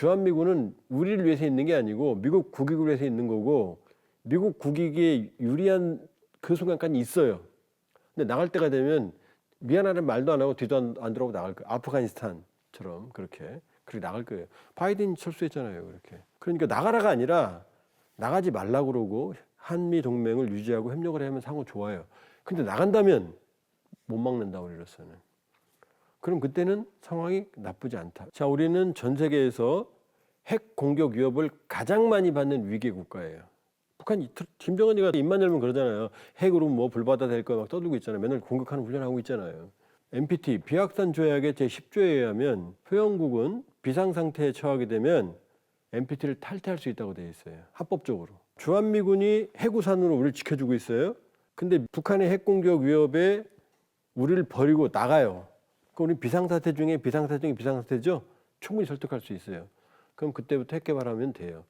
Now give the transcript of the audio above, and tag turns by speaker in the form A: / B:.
A: 주한미군은 우리를 위해서 있는 게 아니고 미국 국익을 위해서 있는 거고 미국 국익에 유리한 그 순간까지 있어요. 근데 나갈 때가 되면 미안하는 말도 안 하고 뒤도 안, 안 돌아보고 나갈 거예요. 아프가니스탄처럼 그렇게 그렇게 나갈 거예요. 바이든이 철수했잖아요. 그렇게. 그러니까 나가라가 아니라 나가지 말라 그러고 한미 동맹을 유지하고 협력을 하면 상호 좋아요. 근데 나간다면 못 막는다 우리로서는. 그럼 그때는 상황이 나쁘지 않다. 자, 우리는 전 세계에서 핵 공격 위협을 가장 많이 받는 위기 국가예요. 북한 이- 김정은이가 입만 열면 그러잖아요. 핵으로 뭐 불바다 될 거 막 떠들고 있잖아요. 맨날 공격하는 훈련하고 있잖아요. NPT 비확산 조약의 제 10조에 의하면 회원국은 비상 상태에 처하게 되면 NPT를 탈퇴할 수 있다고 되어 있어요. 합법적으로. 주한미군이 해구산으로 우리를 지켜주고 있어요. 근데 북한의 핵 공격 위협에 우리를 버리고 나가요. 그럼 우리 비상사태 중에 비상사태 중에 비상사태죠. 충분히 설득할 수 있어요. 그럼 그때부터 핵 개발하면 돼요.